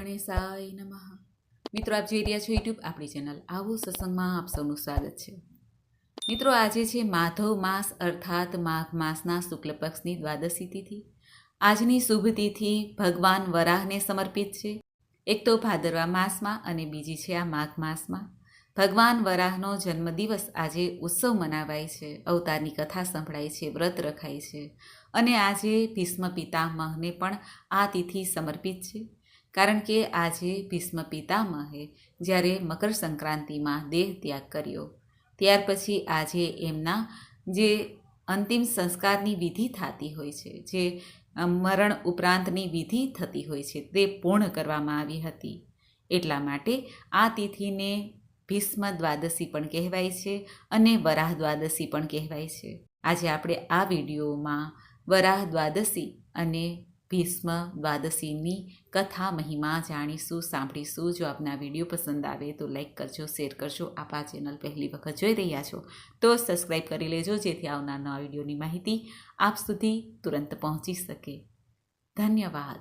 ગણેશાય નમઃ. મિત્રો, આપ જોઈ રહ્યા છો યુટ્યુબ આપણી ચેનલ આવો સત્સંગમાં આપ સૌનું સ્વાગત છે. મિત્રો, આજે છે માધવ માસ, અર્થાત માઘ માસના શુક્લ પક્ષની દ્વાદશી તિથિ. આજની શુભ તિથિ ભગવાન વરાહને સમર્પિત છે. એક તો ભાદરવા માસમાં અને બીજી છે આ માઘ માસમાં. ભગવાન વરાહનો જન્મદિવસ આજે ઉત્સવ મનાવાય છે, અવતારની કથા સંભળાય છે, વ્રત રખાય છે અને આજે ભીષ્મ પિતામહને પણ આ તિથિ સમર્પિત છે. કારણ કે આજે ભીષ્મ પિતામહે જ્યારે મકર સંક્રાંતિમાં દેહ ત્યાગ કર્યો, ત્યાર પછી આજે એમના જે અંતિમ સંસ્કારની વિધિ થતી હોય છે, જે મરણ ઉપરાંતની વિધિ થતી હોય છે, તે પૂર્ણ કરવામાં આવી હતી. એટલા માટે આ તિથિને ભીષ્મ દ્વાદશી પણ કહેવાય છે અને વરાહ દ્વાદશી પણ કહેવાય છે. આજે આપણે આ વિડીયોમાં વરાહ દ્વાદશી અને ભીષ્મ, દ્વાદશીની કથા, મહિમા જાણીશું, સાંભળીશું. જો આપના વીડિયો પસંદ આવે તો લાઈક કરજો, શેર કરજો. આપ આ ચેનલ પહેલી વખત જોઈ રહ્યા છો તો સબસ્ક્રાઈબ કરી લેજો, જેથી આવનાર નવા વિડીયોની માહિતી આપ સુધી તુરંત પહોંચી શકે. ધન્યવાદ.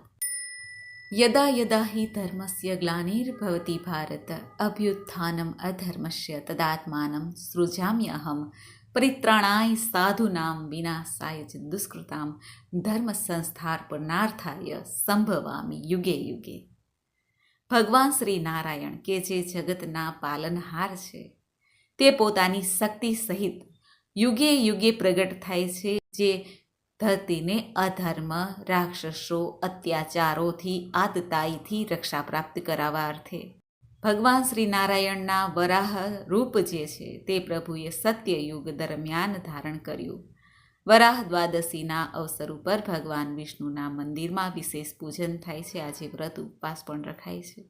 યદા યદા હિ ધર્મસ્ય ગ્લાનિર્ભવતી ભારત, અભ્યુત્થાનમ અધર્મસ્ય તદાત્માનમ સૃજામ્યહમ. પરિત્રાણાય સાધુનામ વિનાશાય જ દુષ્કૃતામ ધર્મ સંસ્થાર્પણાર્થાય સંભવામી યુગે યુગે ભગવાન શ્રી નારાયણ કે જે જગતના પાલનહાર છે તે પોતાની શક્તિ સહિત યુગે યુગે પ્રગટ થાય છે જે ધરતીને અધર્મ રાક્ષસો અત્યાચારોથી આતતાઈથી રક્ષા પ્રાપ્ત કરાવવા અર્થે ભગવાન શ્રી નારાયણના વરાહ રૂપ જે છે તે પ્રભુએ સત્યયુગ દરમિયાન ધારણ કર્યું. વરાહ દ્વાદશીના અવસર ઉપર ભગવાન વિષ્ણુના મંદિરમાં વિશેષ પૂજન થાય છે. આજે વ્રત ઉપવાસ પણ રખાય છે.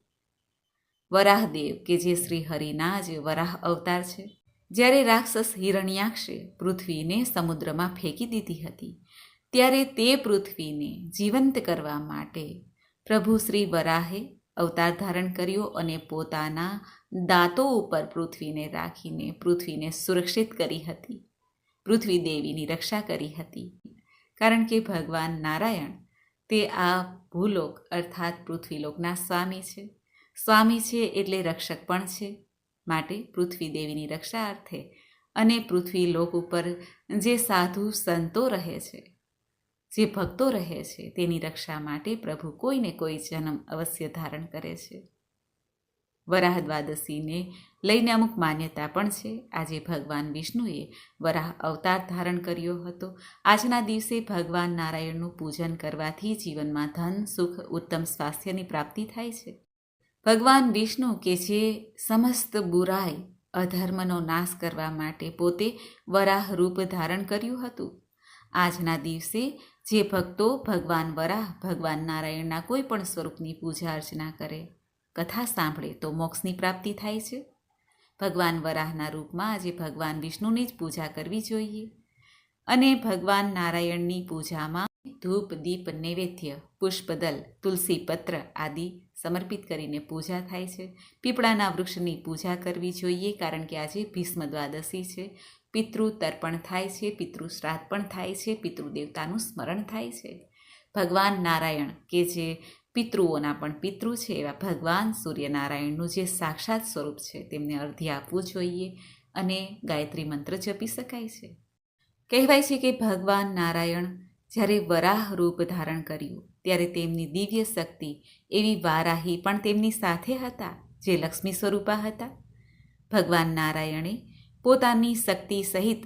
વરાહદેવ કે જે શ્રી હરિના જ વરાહ અવતાર છે. જ્યારે રાક્ષસ હિરણ્યાક્ષે પૃથ્વીને સમુદ્રમાં ફેંકી દીધી હતી, ત્યારે તે પૃથ્વીને જીવંત કરવા માટે પ્રભુ શ્રી વરાહે અવતાર ધારણ કર્યો અને પોતાના દાંતો ઉપર પૃથ્વીને રાખીને પૃથ્વીને સુરક્ષિત કરી હતી. પૃથ્વી દેવીની રક્ષા કરી હતી. કારણ કે ભગવાન નારાયણ તે આ ભૂલોક અર્થાત પૃથ્વીલોકના સ્વામી છે. સ્વામી છે એટલે રક્ષક પણ છે. માટે પૃથ્વી દેવીની રક્ષા અર્થે અને પૃથ્વી લોક ઉપર જે સાધુ સંતો રહે છે જે ભક્તો રહે છે, તેની રક્ષા માટે પ્રભુ કોઈને કોઈ જન્મ અવશ્ય ધારણ કરે છે. વરાહ દ્વાદશીને લઈને અમુક માન્યતા પણ છે. આજે ભગવાન વિષ્ણુએ વરાહ અવતાર ધારણ કર્યો હતો. આજના દિવસે ભગવાન નારાયણનું પૂજન કરવાથી જીવનમાં ધન, સુખ, ઉત્તમ સ્વાસ્થ્યની પ્રાપ્તિ થાય છે. ભગવાન વિષ્ણુ કે જે સમસ્ત બુરાઈ, અધર્મનો નાશ કરવા માટે પોતે વરાહ રૂપ ધારણ કર્યું હતું. આજના દિવસે જે ભક્તો ભગવાન વરાહ, ભગવાન નારાયણના કોઈ પણ સ્વરૂપની પૂજા અર્ચના કરે, કથા સાંભળે તો મોક્ષની પ્રાપ્તિ થાય છે. ભગવાન વરાહના રૂપમાં આજે ભગવાન વિષ્ણુની જ પૂજા કરવી જોઈએ અને ભગવાન નારાયણની પૂજામાં ધૂપ, દીપ, નૈવેદ્ય પુષ્પદલ તુલસી, પત્ર આદિ સમર્પિત કરીને પૂજા થાય છે. પીપળાના વૃક્ષની પૂજા કરવી જોઈએ કારણ કે આજે ભીષ્મ દ્વાદશી છે. પિતૃ તર્પણ થાય છે, પિતૃ શ્રાદ્ધ પણ થાય છે, પિતૃ દેવતાનું સ્મરણ થાય છે. ભગવાન નારાયણ કે જે પિતૃઓના પણ પિતૃ છે એવા ભગવાન સૂર્યનારાયણનું જે સાક્ષાત સ્વરૂપ છે તેમને અર્ધ્ય આપવું જોઈએ અને ગાયત્રી મંત્ર જપી શકાય છે. કહેવાય છે કે ભગવાન નારાયણ જ્યારે વરાહ રૂપ ધારણ કર્યું, ત્યારે તેમની દિવ્ય શક્તિ એવી વારાહી પણ તેમની સાથે હતા જે લક્ષ્મી સ્વરૂપા હતા. ભગવાન નારાયણે પોતાની શક્તિ સહિત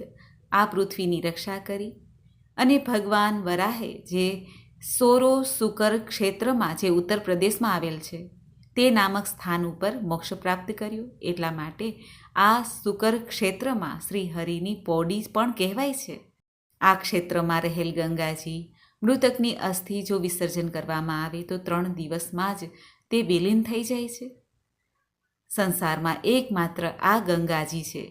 આ પૃથ્વીની રક્ષા કરી અને ભગવાન વરાહે જે સોરો સુકર ક્ષેત્રમાં જે ઉત્તર પ્રદેશમાં આવેલ છે, તે નામક સ્થાન ઉપર મોક્ષ પ્રાપ્ત કર્યું. એટલા માટે આ સુકર ક્ષેત્રમાં શ્રી હરિની પોડી પણ કહેવાય છે. આ ક્ષેત્રમાં રહેલ ગંગાજી મૃતકની અસ્થિ જો વિસર્જન કરવામાં આવે તો ત્રણ દિવસમાં જ તે વિલીન થઈ જાય છે. સંસારમાં એકમાત્ર આ ગંગાજી છે,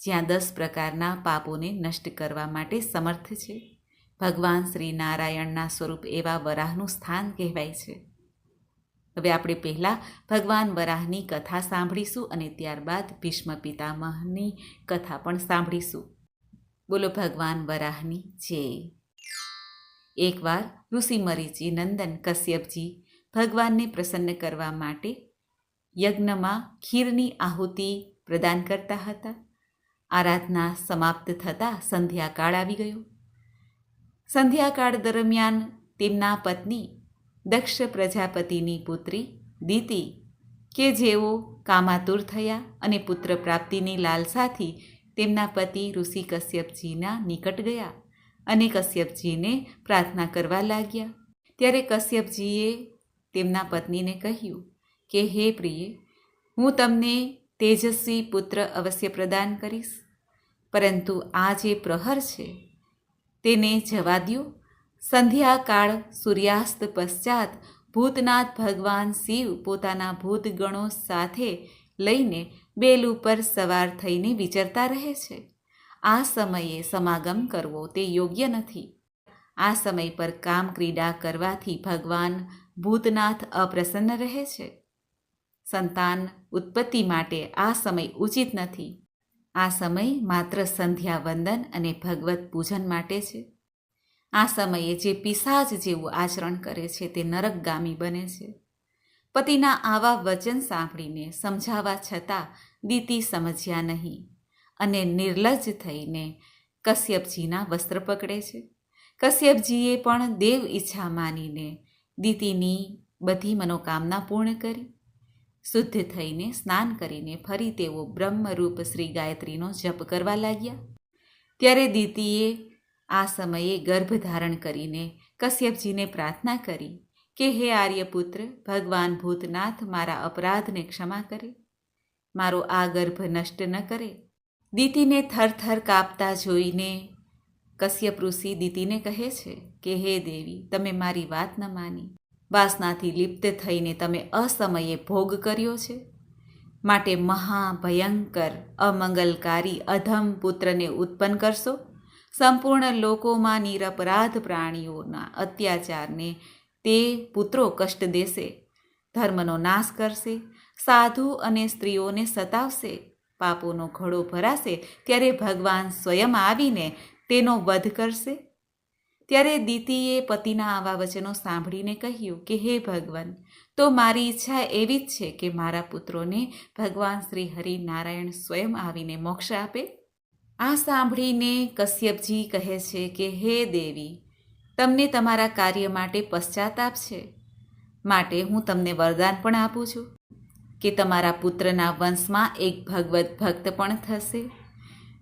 જ્યાં દસ પ્રકારના પાપોને નષ્ટ કરવા માટે સમર્થ છે. ભગવાન શ્રી નારાયણના સ્વરૂપ એવા વરાહનું સ્થાન કહેવાય છે. હવે આપણે પહેલાં ભગવાન વરાહની કથા સાંભળીશું અને ત્યારબાદ ભીષ્મ પિતામહની કથા પણ સાંભળીશું. બોલો ભગવાન વરાહની જય. એકવાર ઋષિમરીજી નંદન કશ્યપજી ભગવાનને પ્રસન્ન કરવા માટે યજ્ઞમાં ખીરની આહુતિ પ્રદાન કરતા હતા. આરાધના સમાપ્ત થતાં સંધ્યાકાળ આવી ગયો. સંધ્યાકાળ દરમિયાન તેમના પત્ની દક્ષ પ્રજાપતિની પુત્રી દીતિ કે જેઓ કામાતુર થયા અને પુત્ર પ્રાપ્તિની લાલસાથી તેમના પતિ ઋષિ કશ્યપજીના નિકટ ગયા અને કશ્યપજીને પ્રાર્થના કરવા લાગ્યા. ત્યારે કશ્યપજીએ તેમના પત્નીને કહ્યું કે, હે પ્રિય, હું તમને તેજસ્વી પુત્ર અવશ્ય પ્રદાન કરીશ, પરંતુ આ જે પ્રહર છે તેને જવા દ્યો. સંધ્યાકાળ સૂર્યાસ્ત પશ્ચાત ભૂતનાથ ભગવાન શિવ પોતાના ભૂતગણો સાથે લઈને બેલ ઉપર સવાર થઈને વિચરતા રહે છે. આ સમયે સમાગમ કરવો તે યોગ્ય નથી. આ સમય પર કામ ક્રીડા કરવાથી ભગવાન ભૂતનાથ અપ્રસન્ન રહે છે. સંતાન ઉત્પત્તિ માટે આ સમય ઉચિત નથી. આ સમય માત્ર સંધ્યા વંદન અને ભગવત પૂજન માટે છે. આ સમયે જે પિસાજ જેવું આચરણ કરે છે તે નરકગામી બને છે. પતિના આવા વચન સાંભળીને સમજાવવા છતાં દીતી સમજ્યા નહીં અને નિર્લજ્જ થઈને કશ્યપજીના વસ્ત્ર પકડે છે. કશ્યપજીએ પણ દેવ ઈચ્છા માનીને દીતીની બધી મનોકામના પૂર્ણ કરી. શુદ્ધ થઈને સ્નાન કરીને ફરી તેઓ બ્રહ્મરૂપ શ્રી ગાયત્રીનો જપ કરવા લાગ્યા. ત્યારે દીતીએ આ સમયે ગર્ભ ધારણ કરીને કશ્યપજીને પ્રાર્થના કરી કે, હે આર્યપુત્ર, ભગવાન ભૂતનાથ મારા અપરાધને ક્ષમા કરે. મારો આ ગર્ભ નષ્ટ ન કરે. દીતીને થરથર કાપતા જોઈને કશ્યપ ઋષિ દીતીને કહે છે કે, હે દેવી, તમે મારી વાત ન માની. વાસનાથી લિપ્ત થઈને તમે અસમયે ભોગ કર્યો છે. માટે મહાભયંકર, અમંગલકારી, અધમ પુત્રને ઉત્પન્ન કરશો. સંપૂર્ણ લોકોમાં નિરપરાધ પ્રાણીઓના અત્યાચારને તે પુત્રો કષ્ટ દેશે. ધર્મનો નાશ કરશે. સાધુ અને સ્ત્રીઓને સતાવશે, પાપોનો ઘડો ભરાશે, ત્યારે ભગવાન સ્વયં આવીને તેનો વધ કરશે? ત્યારે દીતીએ પતિના આવા વચનો સાંભળીને કહ્યું કે, હે ભગવાન, તો મારી ઈચ્છા એવી જ છે કે મારા પુત્રોને ભગવાન શ્રી હરિનારાયણ સ્વયં આવીને મોક્ષ આપે. આ સાંભળીને કશ્યપજી કહે છે કે, હે દેવી, તમને તમારા કાર્ય માટે પશ્ચાતાપ છે. માટે હું તમને વરદાન પણ આપું છું. કે તમારા પુત્રના વંશમાં એક ભગવત ભક્ત પણ થશે,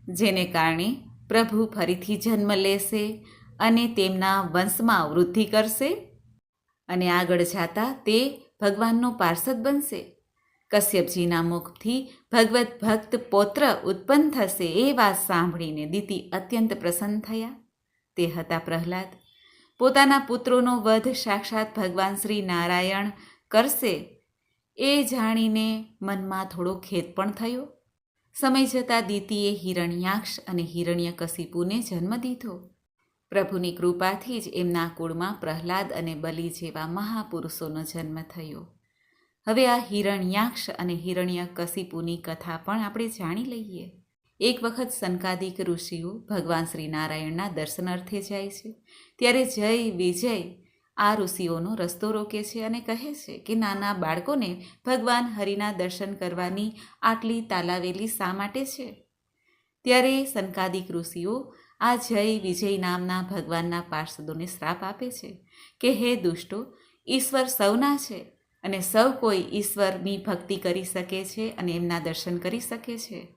જેને કારણે પ્રભુ ફરીથી જન્મ લેશે અને તેમના વંશમાં વૃદ્ધિ કરશે અને આગળ જતા તે ભગવાનનો પાર્ષદ બનશે. કશ્યપજીના મુખથી ભગવત ભક્ત પૌત્ર ઉત્પન્ન થશે એ વાત સાંભળીને દીતિ અત્યંત પ્રસન્ન થયા. તે હતા પ્રહલાદ. પોતાના પુત્રોનો વધ સાક્ષાત ભગવાન શ્રી નારાયણ કરશે એ જાણીને મનમાં થોડો ખેદ પણ થયો. સમય જતાં દીતીએ હિરણ્યાક્ષ અને હિરણ્યકશિપુને જન્મ દીધો. પ્રભુની કૃપાથી જ એમના કુળમાં પ્રહલાદ અને બલિ જેવા મહાપુરુષોનો જન્મ થયો. હવે આ હિરણ્યાક્ષ અને હિરણ્યકશિપુની કથા પણ આપણે જાણી લઈએ. એક વખત સનકાદિક ઋષિઓ ભગવાન શ્રી નારાયણના દર્શનાર્થે જાય છે. ત્યારે જય વિજય આ ઋષિઓનો રસ્તો રોકે છે અને કહે છે કે નાના બાળકોને ભગવાન હરિના દર્શન કરવાની આટલી તાલાવેલી શા માટે છે? ત્યારે સંકાદિક ઋષિઓ આ જય વિજય નામના ભગવાનના પાર્ષદોને શ્રાપ આપે છે કે હે દુષ્ટો, ઈશ્વર સૌના છે અને સૌ કોઈ ઈશ્વરની ભક્તિ કરી શકે છે અને એમના દર્શન કરી શકે છે.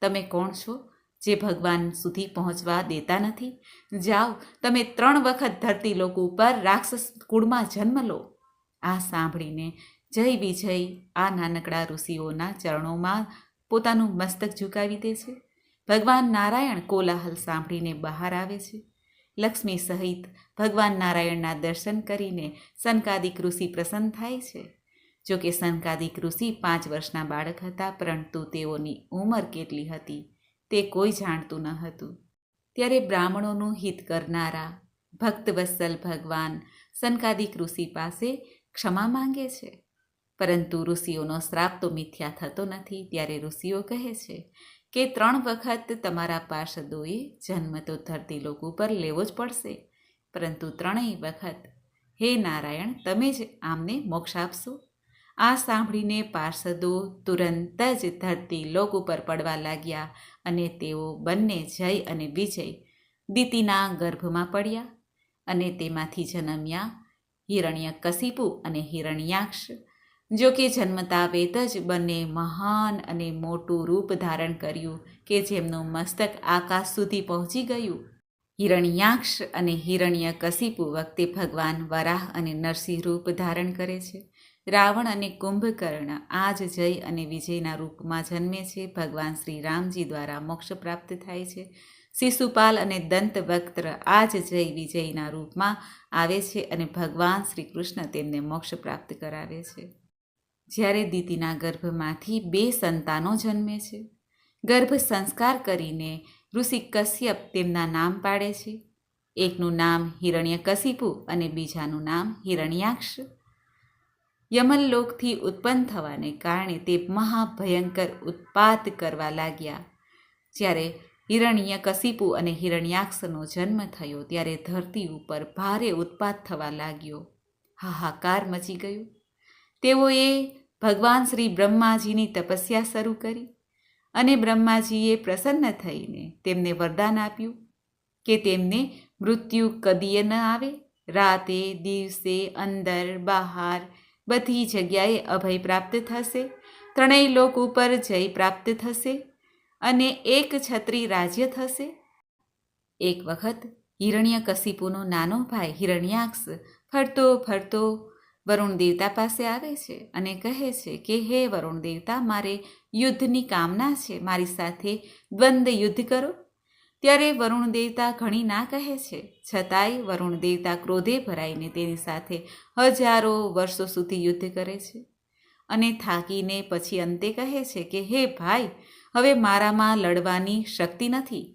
તમે કોણ છો? જે ભગવાન સુધી પહોંચવા દેતા નથી. જાઓ, તમે ત્રણ વખત ધરતી લોકો ઉપર રાક્ષસ કુળમાં જન્મ લો. આ સાંભળીને જય વિજય આ નાનકડા ઋષિઓના ચરણોમાં પોતાનું મસ્તક ઝુકાવી દે છે. ભગવાન નારાયણ કોલાહલ સાંભળીને બહાર આવે છે. લક્ષ્મી સહિત ભગવાન નારાયણના દર્શન કરીને સનકાદિક ઋષિ પ્રસન્ન થાય છે. જો કે સનકાદિક ઋષિ પાંચ વર્ષના બાળક હતા, પરંતુ તેઓની ઉંમર કેટલી હતી? તે કોઈ જાણતું ન હતું. ત્યારે બ્રાહ્મણોનું હિત કરનારા ભક્તવત્સલ ભગવાન સનકાદિક ઋષિ પાસે ક્ષમા માંગે છે. પરંતુ ઋષિઓનો શ્રાપ તો મિથ્યા થતો નથી ત્યારે ઋષિઓ કહે છે કે ત્રણ વખત તમારા પાર્ષદોએ જન્મ તો ધરતી લોક ઉપર લેવો જ પડશે. પરંતુ ત્રણેય વખત, હે નારાયણ, તમે જ આમને મોક્ષ આપશો. આ સાંભળીને પાર્ષદો તુરંત જ ધરતી લોક ઉપર પડવા લાગ્યા અને તેઓ બંને જય અને વિજય દીતિના ગર્ભમાં પડ્યા અને તેમાંથી જન્મ્યા હિરણ્ય કશિપુ અને હિરણ્યાક્ષ, જો કે જન્મતા વેત જ બંને મહાન અને મોટું રૂપ ધારણ કર્યું કે જેમનું મસ્તક આકાશ સુધી પહોંચી ગયું. હિરણ્યાક્ષ અને હિરણ્ય કશિપુ વખતે ભગવાન વરાહ અને નરસિંહ રૂપ ધારણ કરે છે. રાવણ અને કુંભકર્ણ આ જ જય અને વિજયના રૂપમાં જન્મે છે. ભગવાન શ્રી રામજી દ્વારા મોક્ષ પ્રાપ્ત થાય છે. શિશુપાલ અને દંતવક્ત્ર આ જ જય વિજયના રૂપમાં આવે છે અને ભગવાન શ્રી કૃષ્ણ તેમને મોક્ષ પ્રાપ્ત કરાવે છે. જ્યારે દીતીના ગર્ભમાંથી બે સંતાનો જન્મે છે. ગર્ભ સંસ્કાર કરીને ઋષિ કશ્યપ તેમના નામ પાડે છે. એકનું નામ હિરણ્ય કશિપુ અને બીજાનું નામ હિરણ્યાક્ષ. યમનલોકથી ઉત્પન્ન થવાને કારણે તે મહાભયંકર ઉત્પાત કરવા લાગ્યા. જ્યારે હિરણ્ય કશિપુ અને હિરણ્યાક્ષનો જન્મ થયો ત્યારે ધરતી ઉપર ભારે ઉત્પાત થવા લાગ્યો. હાહાકાર મચી ગયો. તેઓએ ભગવાન શ્રી બ્રહ્માજીની તપસ્યા શરૂ કરી અને બ્રહ્માજીએ પ્રસન્ન થઈને તેમને વરદાન આપ્યું કે તેમને મૃત્યુ કદીએ ન આવે. રાતે, દિવસે, અંદર, બહાર બધી જગ્યાએ અભય પ્રાપ્ત થશે. ત્રણેય લોક ઉપર જય પ્રાપ્ત થશે અને એક છત્રી રાજ્ય થશે. એક વખત હિરણ્ય કશિપુનો નાનો ભાઈ હિરણ્યાક્ષ ફરતો ફરતો વરુણ દેવતા પાસે આવે છે અને કહે છે કે, હે વરુણ દેવતા, મારે યુદ્ધની કામના છે. મારી સાથે દ્વંદ્વ યુદ્ધ કરો. ત્યારે વરુણ દેવતા ઘણી ના કહે છે. છતાંય વરુણ દેવતા ક્રોધે ભરાઈને તેની સાથે હજારો વર્ષો સુધી યુદ્ધ કરે છે. અને થાકીને પછી અંતે કહે છે કે, હે ભાઈ, હવે મારામાં લડવાની શક્તિ નથી.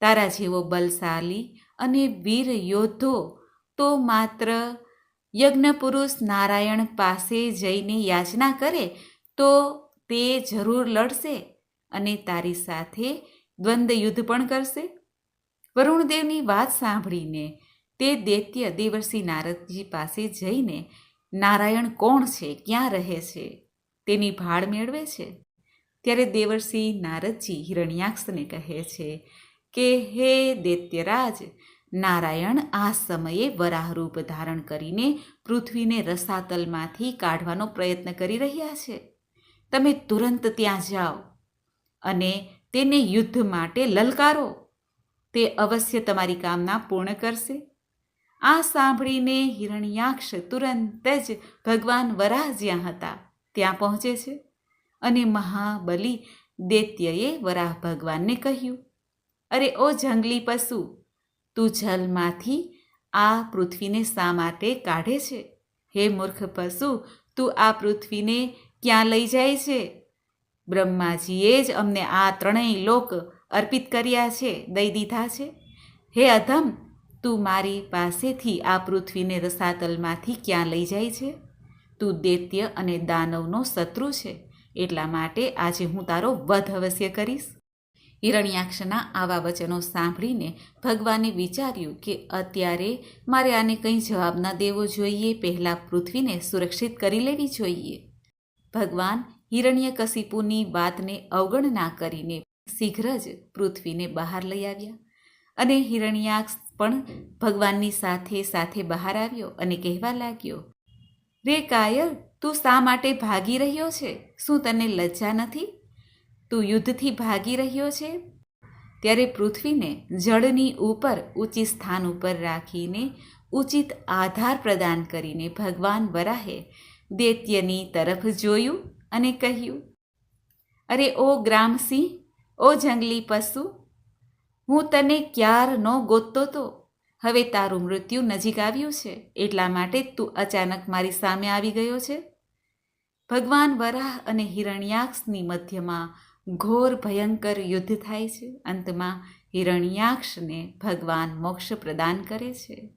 તારા જેવો બલશાલી અને વીર યોદ્ધો તો માત્ર યજ્ઞપુરુષ નારાયણ પાસે જઈને યાચના કરે તો તે જરૂર લડશે અને તારી સાથે દ્વંદ્વ યુદ્ધ પણ કરશે? વરુણદેવની વાત સાંભળીને તે દૈત્ય દેવર્ષિ નારદજી પાસે જઈને, નારાયણ કોણ છે? ક્યાં રહે છે? તેની ભાળ મેળવે છે? ત્યારે દેવર્ષિ નારદજી હિરણ્યાક્ષને કહે છે કે, હે દૈત્યરાજ, નારાયણ આ સમયે વરાહરૂપ ધારણ કરીને પૃથ્વીને રસાતલમાંથી કાઢવાનો પ્રયત્ન કરી રહ્યા છે. તમે તુરંત ત્યાં જાઓ અને તેને યુદ્ધ માટે લલકારો. તે અવશ્ય તમારી કામના પૂર્ણ કરશે. આ સાંભળીને હિરણ્યાક્ષ તુરંત જ ભગવાન વરાહ જ્યાં હતા. ત્યાં પહોંચે છે અને મહાબલી દૈત્યએ વરાહ ભગવાનને કહ્યું, અરે ઓ જંગલી પશુ, તું જલમાંથી આ પૃથ્વીને શા માટે કાઢે છે? હે મૂર્ખ પશુ, તું આ પૃથ્વીને ક્યાં લઈ જાય છે? બ્રહ્માજીએ જ અમને આ ત્રણેય લોક અર્પિત કર્યા છે, દઈ દીધા છે. હે અધમ, તું મારી પાસેથી આ પૃથ્વીને રસાતલમાંથી ક્યાં લઈ જાય છે? તું દૈત્ય અને દાનવનો શત્રુ છે, એટલા માટે આજે હું તારો વધ અવશ્ય કરીશ. હિરણ્યાક્ષના આવા વચનો સાંભળીને ભગવાને વિચાર્યું કે અત્યારે મારે આને કંઈ જવાબ ન દેવો જોઈએ, પહેલાં પૃથ્વીને સુરક્ષિત કરી લેવી જોઈએ. ભગવાન હિરણ્યકશિપુની વાતને અવગણના કરીને શીઘ્ર જ પૃથ્વીને બહાર લઈ આવ્યા અને હિરણ્યાક્ષ પણ ભગવાનની સાથે સાથે બહાર આવ્યો અને કહેવા લાગ્યો, રે કાયર તું શા માટે ભાગી રહ્યો છે? શું તને લજ્જા નથી? તું યુદ્ધથી ભાગી રહ્યો છે? ત્યારે પૃથ્વીને જળની ઉપર ઊંચી સ્થાન ઉપર રાખીને ઉચિત આધાર પ્રદાન કરીને ભગવાન વરાહે દૈત્યની તરફ જોયું અને કહ્યું, અરે ઓ ગ્રામસિંહ, ઓ જંગલી પશુ, હું તને ક્યારનો ગોતતો તો? હવે તારું મૃત્યુ નજીક આવ્યું છે, એટલા માટે તું અચાનક મારી સામે આવી ગયો છે. ભગવાન વરાહ અને હિરણ્યાક્ષની મધ્યમાં ઘોર ભયંકર યુદ્ધ થાય છે. અંતમાં હિરણ્યાક્ષને ભગવાન મોક્ષ પ્રદાન કરે છે.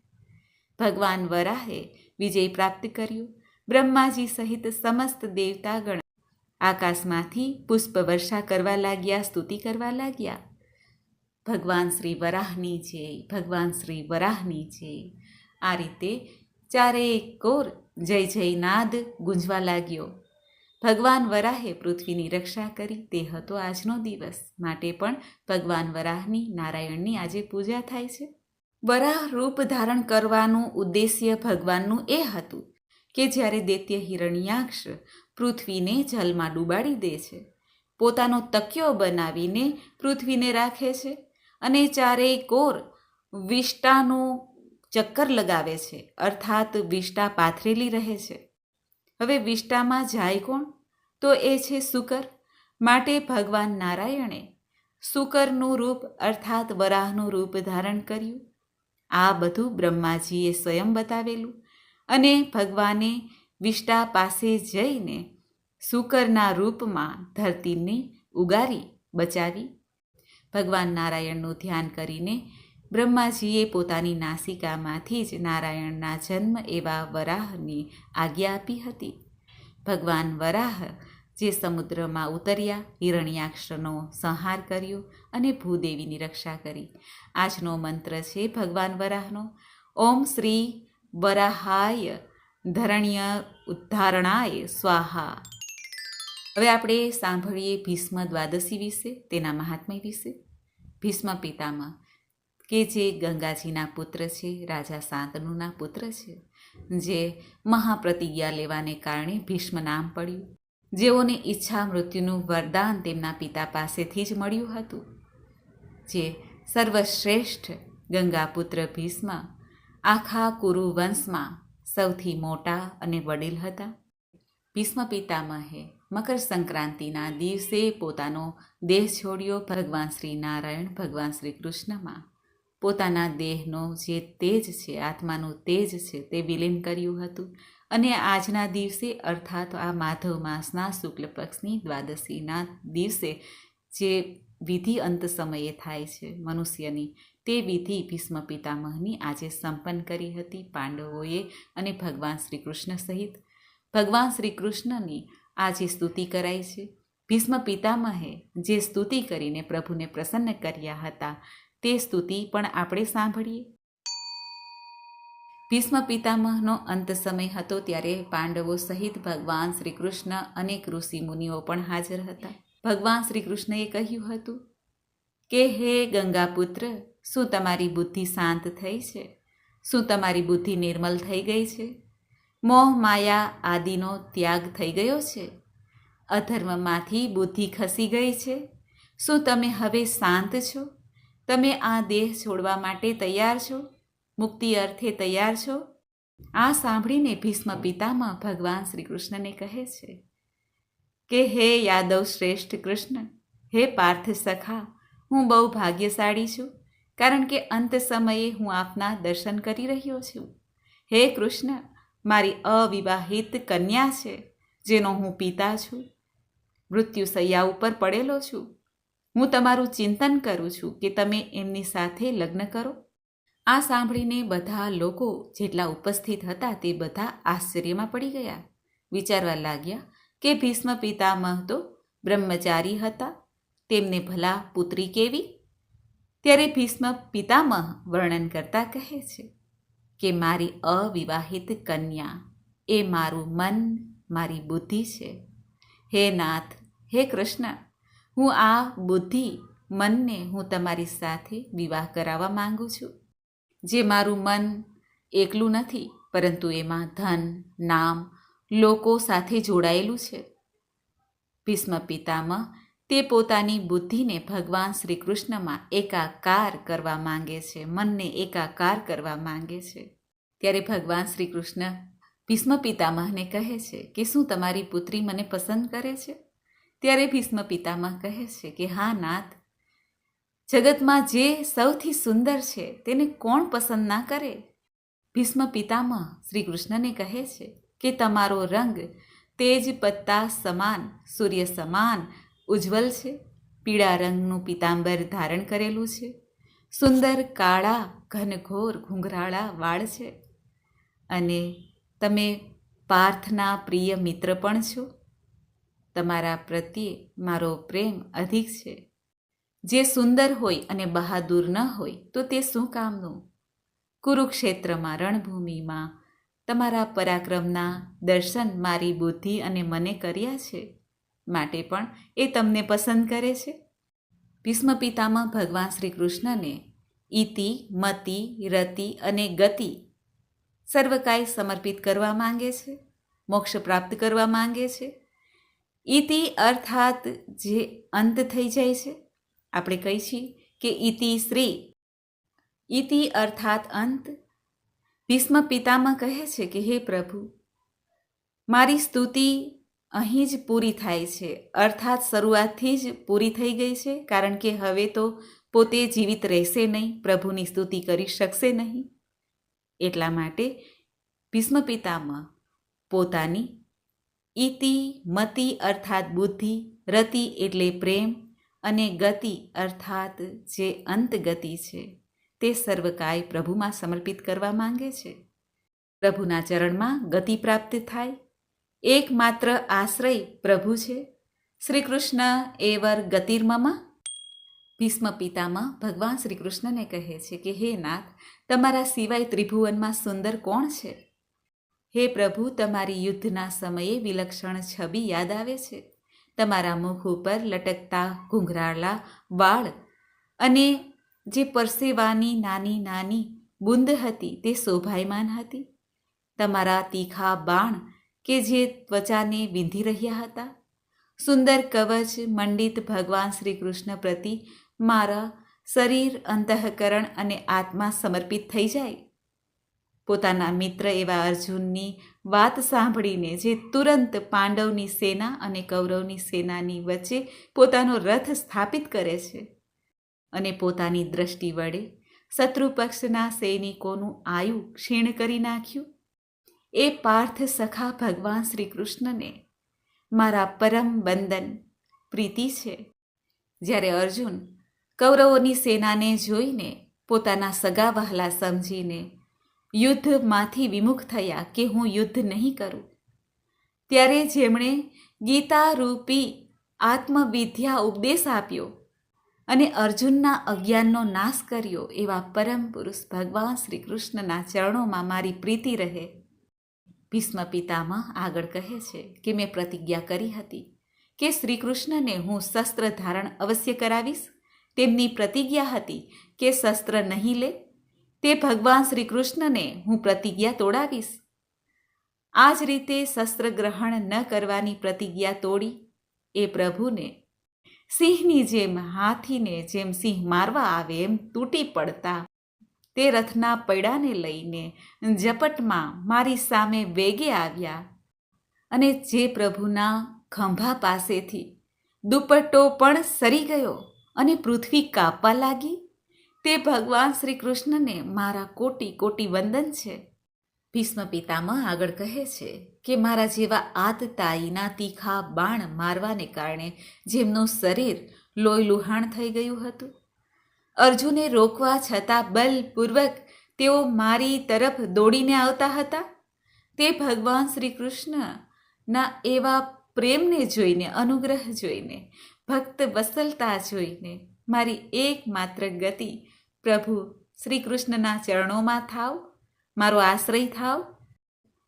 ભગવાન વરાહે વિજય પ્રાપ્ત કર્યો. બ્રહ્માજી સહિત સમસ્ત દેવતાગણ આકાશમાંથી પુષ્પ વર્ષા કરવા લાગ્યા, સ્તુતિ કરવા લાગ્યા. ભગવાન શ્રી વરાહની જય, ભગવાન શ્રી વરાહની જય. આ રીતે ચારે કોર જય જય નાદ ગુંજવા લાગ્યો. ભગવાન વરાહે પૃથ્વીની રક્ષા કરી, તે હતો આજનો દિવસ. માટે પણ ભગવાન વરાહની નારાયણની આજે પૂજા થાય છે. વરાહ રૂપ ધારણ કરવાનું ઉદ્દેશ્ય ભગવાનનું એ હતું કે જ્યારે દૈત્ય હિરણ્યાક્ષ પૃથ્વીને જલમાં ડૂબાડી દે છે. પોતાનો તકિયો બનાવીને પૃથ્વીને રાખે છે અને ચારેય કોર વિષ્ટાનો ચક્કર લગાવે છે, અર્થાત વિષ્ટા પાથરેલી રહે છે. હવે વિષ્ટામાં જાય કોણ? તો એ છે શુકર. માટે ભગવાન નારાયણે શુકરનું રૂપ, અર્થાત વરાહનું રૂપ ધારણ કર્યું. આ બધું બ્રહ્માજીએ સ્વયં બતાવેલું અને ભગવાને વિષ્ટા પાસે જઈને શુકરના રૂપમાં ધરતીને ઉગારી, બચાવી. ભગવાન નારાયણનું ધ્યાન કરીને બ્રહ્માજીએ પોતાની નાસિકામાંથી જ નારાયણના જન્મ એવા વરાહની આજ્ઞા આપી હતી. ભગવાન વરાહ જે સમુદ્રમાં ઉતર્યા, હિરણ્યાક્ષનો સંહાર કર્યો અને ભૂદેવીની રક્ષા કરી. આજનો મંત્ર છે ભગવાન વરાહનો. ઓમ શ્રી વરાહાય ધરણ્ય ઉદ્ધારણાય સ્વાહા. હવે આપણે સાંભળીએ ભીષ્મ દ્વાદશી વિશે, તેના મહાત્મ્ય વિશે. ભીષ્મ પિતામહ, કે જે ગંગાજીના પુત્ર છે, રાજા શાંતનુના પુત્ર છે, જે મહાપ્રતિજ્ઞા લેવાને કારણે ભીષ્મ નામ પડ્યું. જેઓને ઈચ્છા મૃત્યુનું વરદાન તેમના પિતા પાસેથી જ મળ્યું હતું. જે સર્વશ્રેષ્ઠ ગંગાપુત્ર ભીષ્મ આખા કુરુ વંશમાં સૌથી મોટા અને વડીલ હતા. ભીષ્મ પિતામહે મકર સંક્રાંતિના દિવસે પોતાનો દેહ છોડ્યો ભગવાન શ્રી નારાયણ, ભગવાન શ્રી કૃષ્ણમાં. પોતાના દેહનો જે તેજ છે, આત્માનું તેજ છે તે વિલીન કર્યું હતું અને આજના દિવસે અર્થાત આ માધવ માસના શુક્લ પક્ષની દ્વાદશીના દિવસે જે વિધિ અંત સમયે થાય છે, મનુષ્યની તે વિધિ ભીષ્મ પિતામહની આજે સંપન્ન કરી હતી પાંડવોએ અને ભગવાન શ્રી કૃષ્ણ સહિત. ભગવાન શ્રી કૃષ્ણની આજે સ્તુતિ કરાઈ છે. ભીષ્મ પિતામહે જે સ્તુતિ કરીને પ્રભુને પ્રસન્ન કર્યા હતા, તે સ્તુતિ પણ આપણે સાંભળીએ. ભીષ્મ પિતામહનો અંત સમય હતો ત્યારે પાંડવો સહિત ભગવાન શ્રી કૃષ્ણ અનેક ઋષિ મુનિઓ પણ હાજર હતા. ભગવાન શ્રી કૃષ્ણએ કહ્યું હતું કે, હે ગંગાપુત્ર શું તમારી બુદ્ધિ શાંત થઈ છે? શું તમારી બુદ્ધિ નિર્મલ થઈ ગઈ છે? મોહ, માયા આદિનો ત્યાગ થઈ ગયો છે? અધર્મમાંથી બુદ્ધિ ખસી ગઈ છે? શું તમે હવે શાંત છો? તમે આ દેહ છોડવા માટે તૈયાર છો? મુક્તિ અર્થે તૈયાર છો? આ સાંભળીને ભીષ્મ પિતામાં ભગવાન શ્રી કૃષ્ણને કહે છે કે, હે યાદવ શ્રેષ્ઠ કૃષ્ણ, હે પાર્થ સખા, હું બહુ ભાગ્યશાળી છું. કારણ કે અંત સમયે હું આપના દર્શન કરી રહ્યો છું. હે કૃષ્ણ, મારી અવિવાહિત કન્યા છે, જેનો હું પિતા છું. મૃત્યુ સૈયા ઉપર પડેલો છું. હું તમારું ચિંતન કરું છું કે તમે એમની સાથે લગ્ન કરો. આ સાંભળીને બધા લોકો જેટલા ઉપસ્થિત હતા તે બધા આશ્ચર્યમાં પડી ગયા. વિચારવા લાગ્યા કે ભીષ્મ પિતામહ તો બ્રહ્મચારી હતા. તેમને ભલા પુત્રી કેવી? ત્યારે ભીષ્મ પિતામહ વર્ણન કરતા કહે છે કે મારી અવિવાહિત કન્યા, એ મારું મન, મારી બુદ્ધિ છે. હે નાથ, હે કૃષ્ણ, હું આ બુદ્ધિ મનને હું તમારી સાથે વિવાહ કરાવવા માંગુ છું. જે મારું મન એકલું નથી, પરંતુ એમાં ધન, નામ, લોકો સાથે જોડાયેલું છે. ભીષ્મ પિતામહ તે પોતાની બુદ્ધિને ભગવાન શ્રી કૃષ્ણમાં એકાકાર કરવા માંગે છે, મનને એકાકાર કરવા માંગે છે. ત્યારે ભગવાન શ્રી કૃષ્ણ ભીષ્મ પિતામહને કહે છે કે, શું તમારી પુત્રી મને પસંદ કરે છે? ત્યારે ભીષ્મ પિતામહ કહે છે કે, હા, નાથ. જગતમાં જે સૌથી સુંદર છે તેને કોણ પસંદ ના કરે? ભીષ્મ પિતામહ શ્રી કૃષ્ણને કહે છે કે, તમારો રંગ તેજ પત્તા સમાન, સૂર્ય સમાન ઉજ્જવલ છે, પીળા રંગનું પીતાંબર ધારણ કરેલું છે, સુંદર કાળા ઘનઘોર ઘૂંઘરાળા વાળ છે. અને તમે પાર્થના પ્રિય મિત્ર પણ છો. તમારા પ્રત્યે મારો પ્રેમ અધિક છે. જે સુંદર હોય અને બહાદુર ન હોય, તો તે શું કામનું? કુરુક્ષેત્રમાં રણભૂમિમાં તમારા પરાક્રમના દર્શન મારી બુદ્ધિ અને મને કર્યા છે. માટે પણ એ તમને પસંદ કરે છે? ભીષ્મ પિતામાં ભગવાન શ્રી કૃષ્ણને ઇતિ મતિ, રતિ અને ગતિ સર્વકાય સમર્પિત કરવા માંગે છે, મોક્ષ પ્રાપ્ત કરવા માંગે છે. ઇતિ અર્થાત જે અંત થઈ જાય છે. આપણે કહી છીએ કે ઇતિ શ્રી. ઇતિ અર્થાત અંત. ભીષ્મ પિતામાં કહે છે કે, હે પ્રભુ, મારી સ્તુતિ અહીં જ પૂરી થાય છે. અર્થાત શરૂઆતથી જ પૂરી થઈ ગઈ છે, કારણ કે હવે તો પોતે જીવિત રહેશે નહીં, પ્રભુની સ્તુતિ કરી શકશે નહીં. એટલા માટે ભીષ્મ પિતામાં પોતાની ઇતિ મતિ અર્થાત બુદ્ધિ, રતિ એટલે પ્રેમ અને ગતિ અર્થાત જે અંત ગતિ છે, તે સર્વકાય પ્રભુમાં સમર્પિત કરવા માંગે છે. પ્રભુના ચરણમાં ગતિ પ્રાપ્ત થાય એકમાત્ર આશ્રય પ્રભુ છે. શ્રી કૃષ્ણ એવર ગતિર્મમાં ભીષ્મ પિતામાં ભગવાન શ્રી કૃષ્ણને કહે છે કે, હે નાથ, તમારા સિવાય ત્રિભુવનમાં સુંદર કોણ છે? હે પ્રભુ, તમારી યુદ્ધના સમયે વિલક્ષણ છબી યાદ આવે છે. તમારા મુખ ઉપર લટકતા ઘૂંઘરાળા, વાળ અને જે પરસેવાની નાની નાની બુંદ હતી તે શોભાયમાન હતી. તમારા તીખા બાણ કે જે ત્વચાને વિંધી રહ્યા હતા? સુંદર કવચ મંડિત ભગવાન શ્રી કૃષ્ણ પ્રતિ મારા શરીર અંતઃકરણ અને આત્મા સમર્પિત થઈ જાય? પોતાના મિત્ર એવા અર્જુનની વાત સાંભળીને જે તુરંત પાંડવની સેના અને કૌરવની સેનાની વચ્ચે પોતાનો રથ સ્થાપિત કરે છે અને પોતાની દ્રષ્ટિ વડે શત્રુ પક્ષના સૈનિકોનું આયુ ક્ષીણ કરી નાખ્યું? એ પાર્થ સખા ભગવાન શ્રી કૃષ્ણને મારા પરમ બંદન પ્રીતિ છે. જ્યારે અર્જુન કૌરવોની સેનાને જોઈને પોતાના સગા વહાલા સમજીને યુદ્ધમાંથી વિમુખ થયા કે હું યુદ્ધ નહીં કરું, ત્યારે જેમણે ગીતા રૂપી આત્મવિદ્યા ઉપદેશ આપ્યો અને અર્જુનના અજ્ઞાનનો નાશ કર્યો એવા પરમ પુરુષ ભગવાન શ્રી કૃષ્ણના ચરણોમાં મારી પ્રીતિ રહે. ભીષ્મ પિતામાં આગળ કહે છે કે મેં પ્રતિજ્ઞા કરી હતી કે શ્રી કૃષ્ણને હું શસ્ત્ર ધારણ અવશ્ય કરાવીશ. તેમની પ્રતિજ્ઞા હતી કે શસ્ત્ર નહીં લે. તે ભગવાન શ્રી કૃષ્ણને હું પ્રતિજ્ઞા તોડાવીશ. આ જ રીતે શસ્ત્ર ગ્રહણ ન કરવાની પ્રતિજ્ઞા તોડી. એ પ્રભુને સિંહની જેમ હાથીને જેમ સિંહ મારવા આવે એમ તૂટી પડતા તે રથના પૈડાને લઈને ઝપટમાં મારી સામે વેગે આવ્યા અને જે પ્રભુના ખંભા પાસેથી દુપટ્ટો પણ સરી ગયો અને પૃથ્વી કાપવા લાગી, તે ભગવાન શ્રી કૃષ્ણને મારા કોટી કોટી વંદન છે. ભીષ્મ પિતામાં આગળ કહે છે કે મારા જેવા આતતાઈના તીખા બાણ મારવાને કારણે જેમનું શરીર લોહી લુહાણ થઈ ગયું હતું અર્જુને રોકવા છતાં બલપૂર્વક તેઓ મારી તરફ દોડીને આવતા હતા. તે ભગવાન શ્રી કૃષ્ણના એવા પ્રેમને જોઈને, અનુગ્રહ જોઈને, ભક્ત વસલતા જોઈને મારી એકમાત્ર ગતિ પ્રભુ શ્રી કૃષ્ણના ચરણોમાં થાવ, મારો આશ્રય થાવ.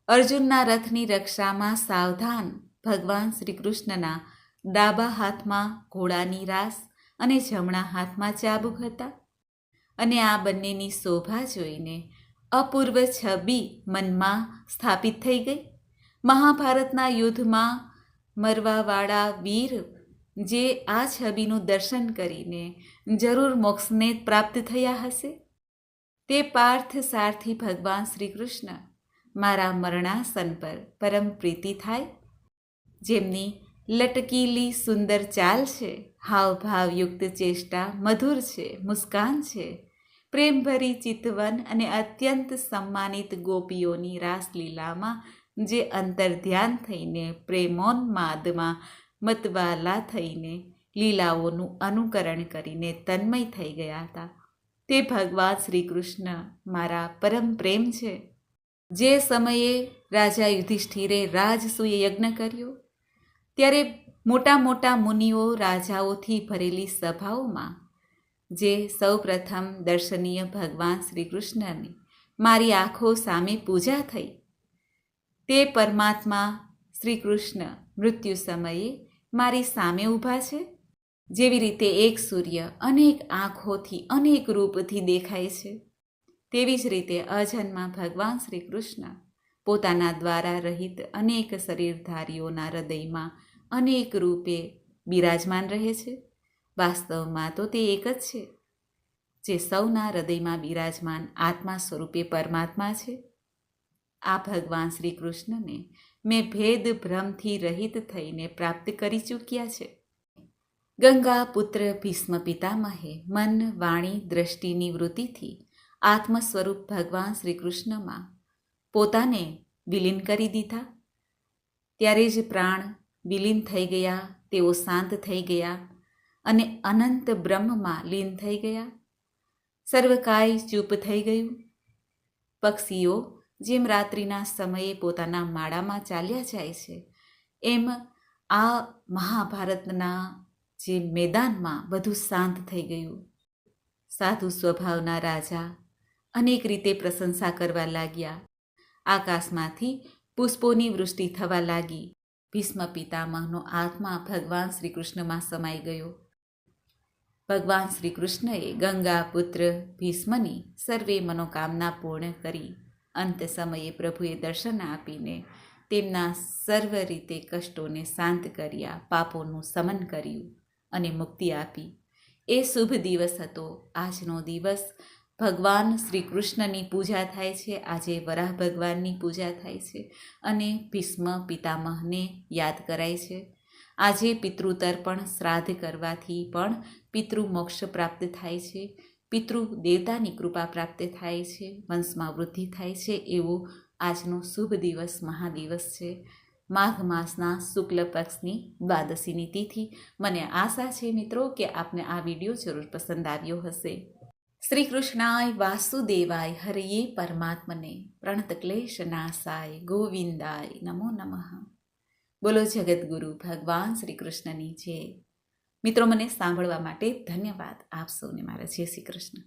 અર્જુનના રથની રક્ષામાં સાવધાન ભગવાન શ્રી કૃષ્ણના ડાબા હાથમાં ઘોડાની રાસ અને જમણા હાથમાં ચાબુક હતા. અને આ બંનેની શોભા જોઈને અપૂર્વ છબી મનમાં સ્થાપિત થઈ ગઈ. મહાભારતના યુદ્ધમાં મરવાવાળા વીર જે આ છબીનું દર્શન કરીને જરૂર મોક્ષને પ્રાપ્ત થયા હશે, તે પાર્થ સારથી ભગવાન શ્રી કૃષ્ણ મારા મરણાસન પર પરમ પ્રીતિ થાય. જેમની લટકીલી સુંદર ચાલ છે હાવભાવયુક્ત ચેષ્ટા મધુર છે, મુસ્કાન છે. પ્રેમભરી ચિતવન અને અત્યંત સન્માનિત ગોપીઓની રાસલીલામાં જે અંતર્ધ્યાન થઈને પ્રેમોન્માદમાં મતવાલા થઈને લીલાઓનું અનુકરણ કરીને તન્મય થઈ ગયા હતા. તે ભગવાન શ્રી કૃષ્ણ મારા પરમ પ્રેમ છે. જે સમયે રાજા યુધિષ્ઠિરે રાજસૂય યજ્ઞ કર્યો. ત્યારે મોટા મોટા મુનિઓ રાજાઓથી ભરેલી સભાઓમાં, જે સૌપ્રથમ દર્શનીય ભગવાન શ્રી કૃષ્ણની મારી આંખો સામે પૂજા થઈ, તે પરમાત્મા શ્રી કૃષ્ણ મૃત્યુ સમયે મારી સામે ઊભા છે, જેવી રીતે એક સૂર્ય અનેક આંખોથી અનેક રૂપથી દેખાય છે, તેવી જ રીતે અજન્મા ભગવાન શ્રી કૃષ્ણ પોતાના દ્વારા રહિત અનેક શરીરધારીઓના હૃદયમાં અનેક રૂપે બિરાજમાન રહે છે. વાસ્તવમાં તો તે એક જ છે, જે સૌના હૃદયમાં બિરાજમાન આત્મા સ્વરૂપે પરમાત્મા છે. આ ભગવાન શ્રી કૃષ્ણને મેં ભેદ ભ્રમથી રહિત થઈને પ્રાપ્ત કરી ચૂક્યા છે. ગંગા પુત્ર ભીષ્મ પિતામહે મન, વાણી દ્રષ્ટિની વૃત્તિથી આત્મ સ્વરૂપ ભગવાન શ્રી કૃષ્ણમાં પોતાને વિલીન કરી દીધા. ત્યારે જ પ્રાણ વિલીન થઈ ગયા, તેઓ શાંત થઈ ગયા અને અનંત બ્રહ્મમાં લીન થઈ ગયા. સર્વકાય ચૂપ થઈ ગયું. પક્ષીઓ જેમ રાત્રિના સમયે પોતાના માળામાં ચાલ્યા જાય છે, એમ આ મહાભારતના જે મેદાનમાં બધું શાંત થઈ ગયું. સાધુ સ્વભાવના રાજા અનેક રીતે પ્રશંસા કરવા લાગ્યા. આકાશમાંથી પુષ્પોની વૃષ્ટિ થવા લાગી. ભીષ્મ પિતામહનો આત્મા ભગવાન શ્રી કૃષ્ણમાં સમાઈ ગયો. ભગવાન શ્રી કૃષ્ણએ ગંગા પુત્ર ભીષ્મની સર્વે મનોકામના પૂર્ણ કરી. અંત સમયે પ્રભુએ દર્શન આપીને તેમના સર્વ રીતે કષ્ટોને શાંત કર્યા, પાપોનું સમન કર્યું અને મુક્તિ આપી. એ શુભ દિવસ હતો. આજનો દિવસ ભગવાન શ્રી કૃષ્ણની પૂજા થાય છે. આજે વરાહ ભગવાનની પૂજા થાય છે અને ભીષ્મ પિતામહને યાદ કરાય છે. આજે પિતૃતર્પણ શ્રાદ્ધ કરવાથી પણ પિતૃ મોક્ષ પ્રાપ્ત થાય છે. પિતૃ દેવતાની કૃપા પ્રાપ્ત થાય છે. વંશમાં વૃદ્ધિ થાય છે. એવો આજનો શુભ દિવસ, મહાદિવસ છે. માઘ માસના શુક્લ પક્ષની દ્વાદશીની તિથિ. મને આશા છે મિત્રો કે આપને આ વીડિયો જરૂર પસંદ આવ્યો હશે. શ્રી કૃષ્ણાય વાસુદેવાય હરિયે પરમાત્મને. પ્રણત ક્લેશ નાસાય. ગોવિંદાય નમો નમઃ. બોલો જગદગુરુ ભગવાન શ્રી કૃષ્ણની જય. મિત્રો, મને સાંભળવા માટે ધન્યવાદ. આપ સૌને મારા જય શ્રી કૃષ્ણ.